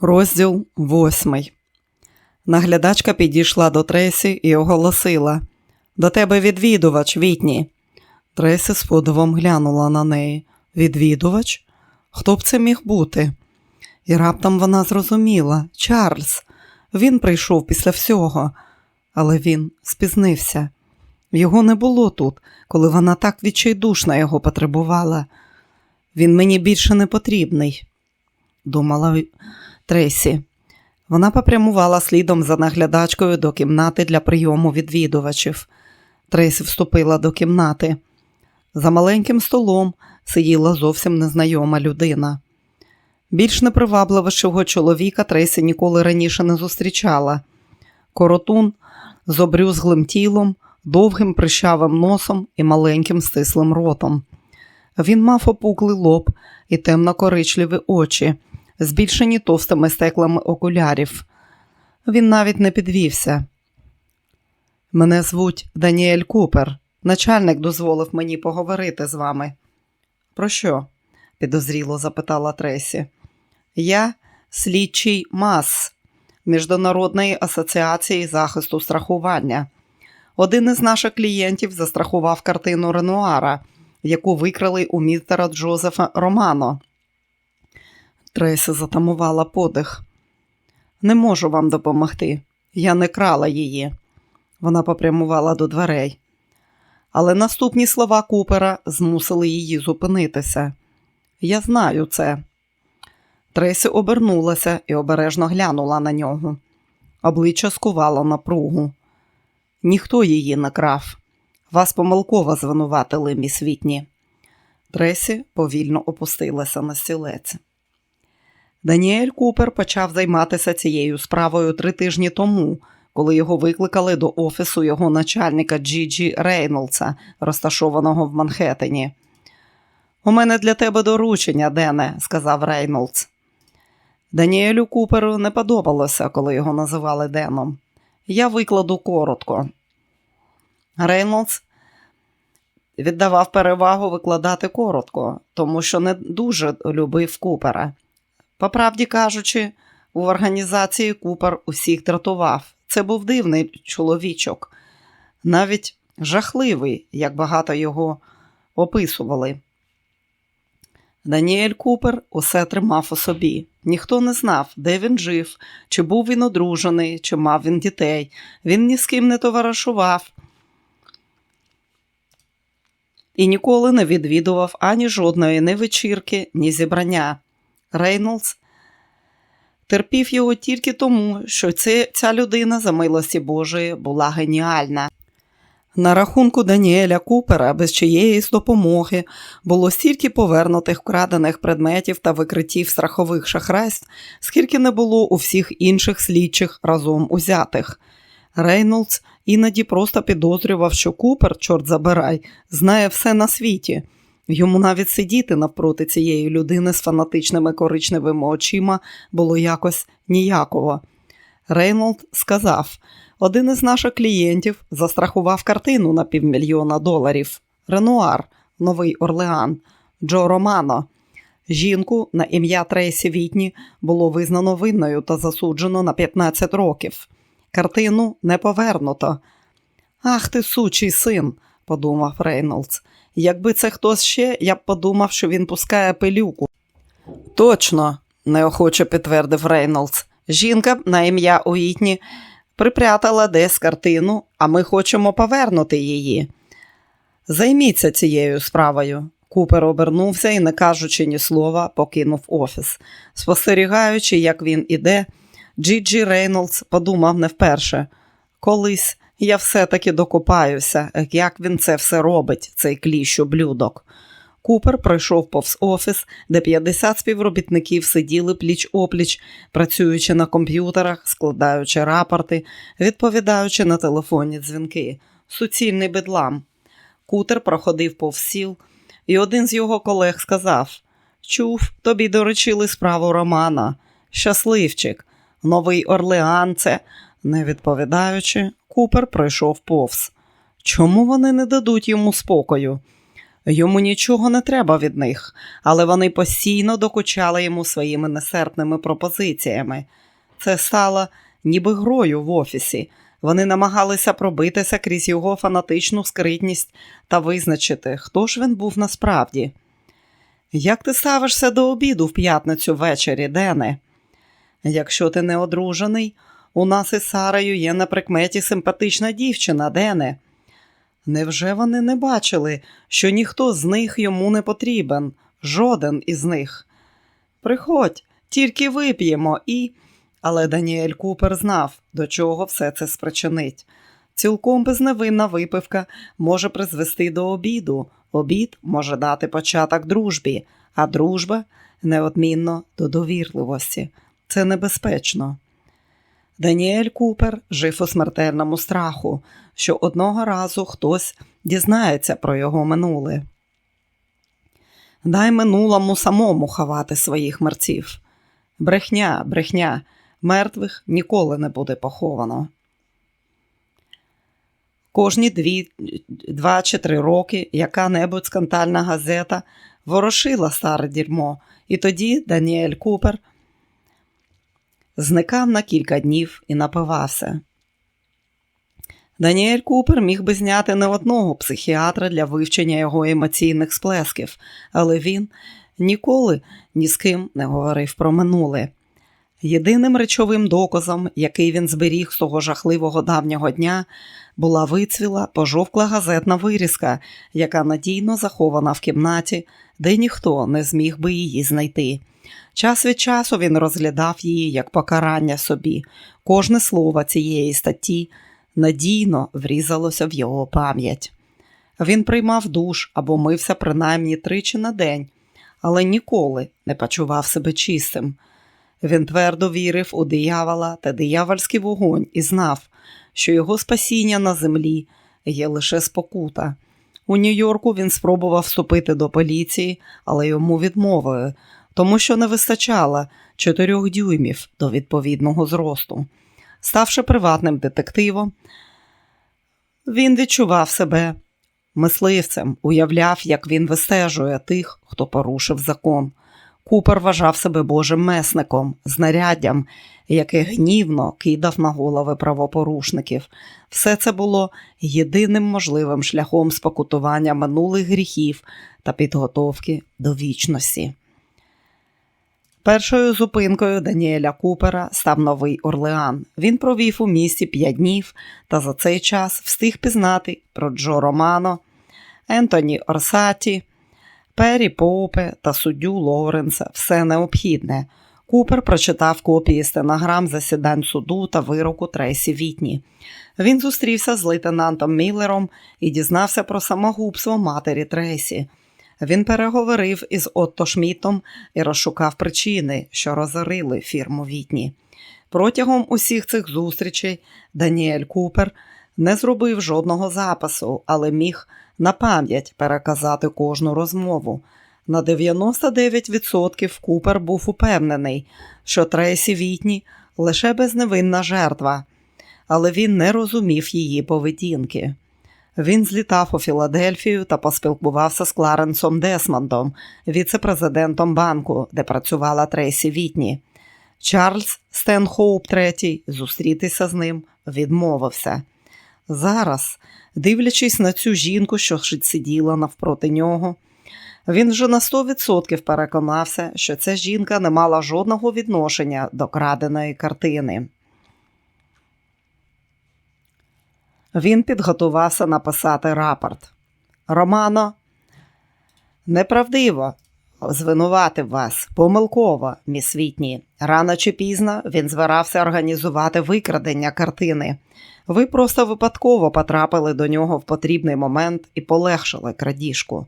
Розділ восьмий. Наглядачка підійшла до Тресі і оголосила До тебе відвідувач, Вітні. Тресі з подивом глянула на неї. Відвідувач? Хто б це міг бути? І раптом вона зрозуміла Чарльз. Він прийшов після всього, але він спізнився. Його не було тут, коли вона так відчайдушно його потребувала. Він мені більше не потрібний, думала Тресі. Вона попрямувала слідом за наглядачкою до кімнати для прийому відвідувачів. Тресі вступила до кімнати. За маленьким столом сиділа зовсім незнайома людина. Більш непривабливішого чоловіка Тресі ніколи раніше не зустрічала. Коротун з обрюзглим тілом, довгим прищавим носом і маленьким стислим ротом. Він мав опуклий лоб і темно-коричневі очі, збільшені товстими стеклами окулярів. Він навіть не підвівся. Мене звуть Даніель Купер. Начальник дозволив мені поговорити з вами. Про що? підозріло запитала Тресі. Я слідчий МАС Міжнародної асоціації захисту страхування. Один із наших клієнтів застрахував картину Ренуара, яку викрали у містера Джозефа Романо. Тресі затамувала подих. Не можу вам допомогти. Я не крала її. Вона попрямувала до дверей. Але наступні слова Купера змусили її зупинитися. Я знаю це. Тресі обернулася і обережно глянула на нього. Обличчя скувало напругу. Ніхто її не крав. Вас помилково звинуватили, міс Вітні. Тресі повільно опустилася на стілець. Даніель Купер почав займатися цією справою три тижні тому, коли його викликали до офісу його начальника Джіджі Рейнолдса, розташованого в Манхеттені. У мене для тебе доручення, Дене, сказав Рейнолдс. Даніелю Куперу не подобалося, коли його називали Деном. Я викладу коротко. Рейнолдс віддавав перевагу викладати коротко, тому що не дуже любив Купера. По правді кажучи, у організації Купер усіх дратував. Це був дивний чоловічок, навіть жахливий, як багато його описували. Даніель Купер усе тримав у собі. Ніхто не знав, де він жив, чи був він одружений, чи мав він дітей. Він ні з ким не товаришував і ніколи не відвідував ані жодної ні вечірки, ні зібрання. Рейнолдс терпів його тільки тому, що це, ця людина, за милості Божої, була геніальна. На рахунку Даніеля Купера без чиєїсь допомоги було стільки повернутих вкрадених предметів та викриттів страхових шахрайств, скільки не було у всіх інших слідчих разом узятих. Рейнолдс іноді просто підозрював, що Купер, чорт забирай, знає все на світі. Йому навіть сидіти навпроти цієї людини з фанатичними коричневими очима було якось ніяково. Рейнолд сказав: один із наших клієнтів застрахував картину на півмільйона доларів. Ренуар, Новий Орлеан, Джо Романо. Жінку на ім'я Трейсі Вітні було визнано винною та засуджено на 15 років. Картину не повернуто. Ах ти, сучий син, подумав Рейнолдс. Якби це хтось ще, я б подумав, що він пускає пилюку. Точно, неохоче підтвердив Рейнолдс. Жінка на ім'я Уітні припрятала десь картину, а ми хочемо повернути її. Займіться цією справою. Купер обернувся і, не кажучи ні слова, покинув офіс. Спостерігаючи, як він іде, Джіджі Рейнолдс подумав не вперше. Колись я все-таки докопаюся, як він це все робить, цей кліщ блюдок. Купер пройшов повз офіс, де 50 співробітників сиділи пліч опліч, працюючи на комп'ютерах, складаючи рапорти, відповідаючи на телефонні дзвінки. Суцільний бедлам. Кутер проходив повз сіл, і один з його колег сказав: Чув, тобі доручили справу Романа. Щасливчик, новий Орлеан це. Не відповідаючи, Купер пройшов повз. Чому вони не дадуть йому спокою? Йому нічого не треба від них, але вони постійно докучали йому своїми несерпними пропозиціями. Це стало ніби грою в офісі. Вони намагалися пробитися крізь його фанатичну скритність та визначити, хто ж він був насправді. Як ти ставишся до обіду в п'ятницю ввечері, Дене? Якщо ти не одружений, у нас із Сарою є на прикметі симпатична дівчина, Дене. Невже вони не бачили, що ніхто з них йому не потрібен, жоден із них? Приходь, тільки вип'ємо і. Але Даніель Купер знав, до чого все це спричинить. Цілком безневинна випивка може призвести до обіду, обід може дати початок дружбі, а дружба неодмінно до довірливості. Це небезпечно. Даніель Купер жив у смертельному страху, що одного разу хтось дізнається про його минуле. Дай минулому самому ховати своїх мерців. Брехня, брехня, мертвих ніколи не буде поховано. Кожні дві, два чи три роки яка-небудь скандальна газета ворошила старе дерьмо, і тоді Даніель Купер зникав на кілька днів і напивався. Даніель Купер міг би зняти не одного психіатра для вивчення його емоційних сплесків, але він ніколи ні з ким не говорив про минуле. Єдиним речовим доказом, який він зберіг з того жахливого давнього дня, була вицвіла пожовкла газетна вирізка, яка надійно захована в кімнаті, де ніхто не зміг би її знайти. Час від часу він розглядав її як покарання собі. Кожне слово цієї статті надійно врізалося в його пам'ять. Він приймав душ або мився принаймні тричі на день, але ніколи не почував себе чистим. Він твердо вірив у диявола та диявольський вогонь і знав, що його спасіння на землі є лише спокута. У Нью-Йорку він спробував вступити до поліції, але йому відмовили, тому що не вистачало чотирьох дюймів до відповідного зросту. Ставши приватним детективом, він відчував себе мисливцем, уявляв, як він вистежує тих, хто порушив закон. Купер вважав себе божим месником, знаряддям, яке гнівно кидав на голови правопорушників. Все це було єдиним можливим шляхом спокутування минулих гріхів та підготовки до вічності. Першою зупинкою Даніеля Купера став Новий Орлеан. Він провів у місті п'ять днів та за цей час встиг пізнати про Джо Романо, Ентоні Орсаті, Пері Попе та суддю Лоуренса все необхідне. Купер прочитав копії стенограм засідань суду та вироку Трейсі Вітні. Він зустрівся з лейтенантом Міллером і дізнався про самогубство матері Трейсі. Він переговорив із Отто Шмітом і розшукав причини, що розорили фірму Вітні. Протягом усіх цих зустрічей Даніель Купер не зробив жодного запису, але міг на пам'ять переказати кожну розмову. На 99% Купер був упевнений, що Трейсі Вітні лише безневинна жертва, але він не розумів її поведінки. Він злітав у Філадельфію та поспілкувався з Кларенсом Десмондом, віце-президентом банку, де працювала Трейсі Вітні. Чарльз Стенхоуп III зустрітися з ним відмовився. Зараз, дивлячись на цю жінку, що сиділа навпроти нього, він вже на 100% переконався, що ця жінка не мала жодного відношення до краденої картини. Він підготувався написати рапорт. Романо, неправдиво звинуватив вас, помилково, міс Вітні. Рано чи пізно він збирався організувати викрадення картини. Ви просто випадково потрапили до нього в потрібний момент і полегшили крадіжку.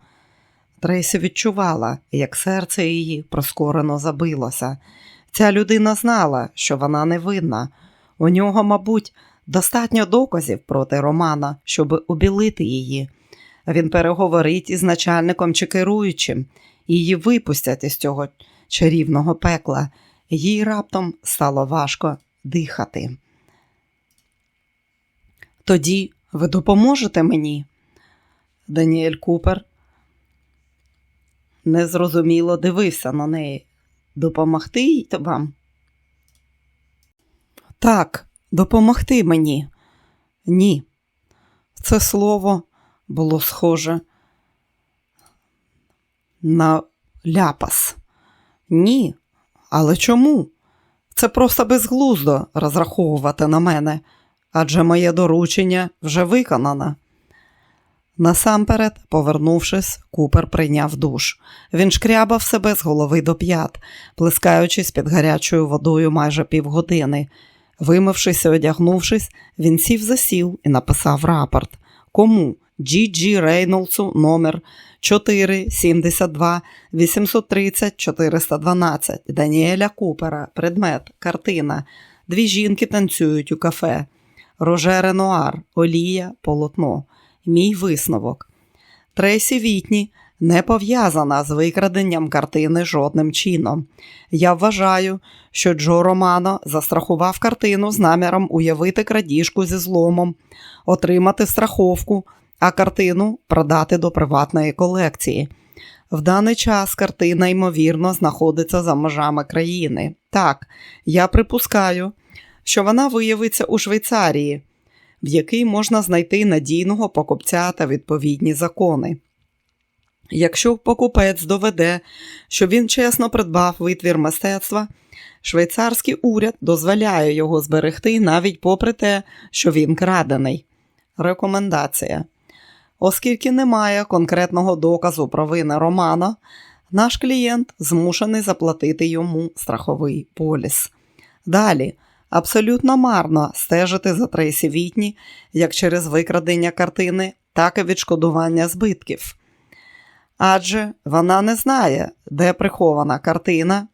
Трейсі відчувала, як серце її проскорено забилося. Ця людина знала, що вона невинна. У нього, мабуть, достатньо доказів проти Романа, щоб обілити її. Він переговорить із начальником чи керуючим, її випустять із цього чарівного пекла. Їй раптом стало важко дихати. Тоді ви допоможете мені? Даніель Купер незрозуміло дивився на неї. Допомогти вам? Так, допомогти мені. Ні. Це слово було схоже на ляпас. Ні. Але чому? Це просто безглуздо розраховувати на мене, адже моє доручення вже виконане. Насамперед, повернувшись, купер прийняв душ. Він шкрябав себе з голови до п'ят, плескаючись під гарячою водою майже півгодини. Вимившись і одягнувшись, він сів за сіл і написав рапорт. Кому? Джі Джі Рейнолдсу номер 472 830 412 Даніеля Купера. Предмет. Картина. Дві жінки танцюють у кафе. Роже Ренуар. Олія. Полотно. Мій висновок. Трейсі Вітні не пов'язана з викраденням картини жодним чином. Я вважаю, що Джо Романо застрахував картину з наміром уявити крадіжку зі зломом, отримати страховку, а картину продати до приватної колекції. В даний час картина, ймовірно, знаходиться за межами країни. Так, я припускаю, що вона виявиться у Швейцарії, в якій можна знайти надійного покупця та відповідні закони. Якщо покупець доведе, що він чесно придбав витвір мистецтва, швейцарський уряд дозволяє його зберегти навіть попри те, що він крадений. Рекомендація. Оскільки немає конкретного доказу про вини Романа, наш клієнт змушений заплатити йому страховий поліс. Далі, абсолютно марно стежити за Трейсі Вітні як через викрадення картини, так і відшкодування збитків. Адже вона не знає, де прихована картина.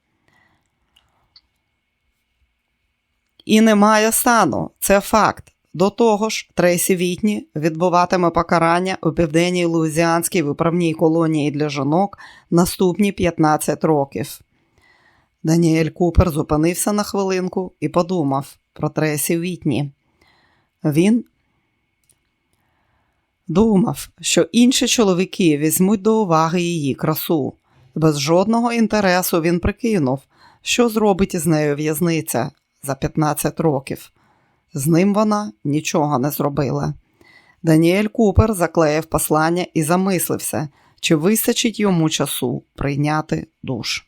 І немає стану. Це факт. До того ж, Трейсі Вітні відбуватиме покарання у південній Луїзіанській виправній колонії для жінок наступні 15 років. Даніель Купер зупинився на хвилинку і подумав про Трейсі Вітні. Він думав, що інші чоловіки візьмуть до уваги її красу. Без жодного інтересу він прикинув, що зробить із нею в'язниця за 15 років. З ним вона нічого не зробила. Даніель Купер заклеїв послання і замислився, чи вистачить йому часу прийняти душ.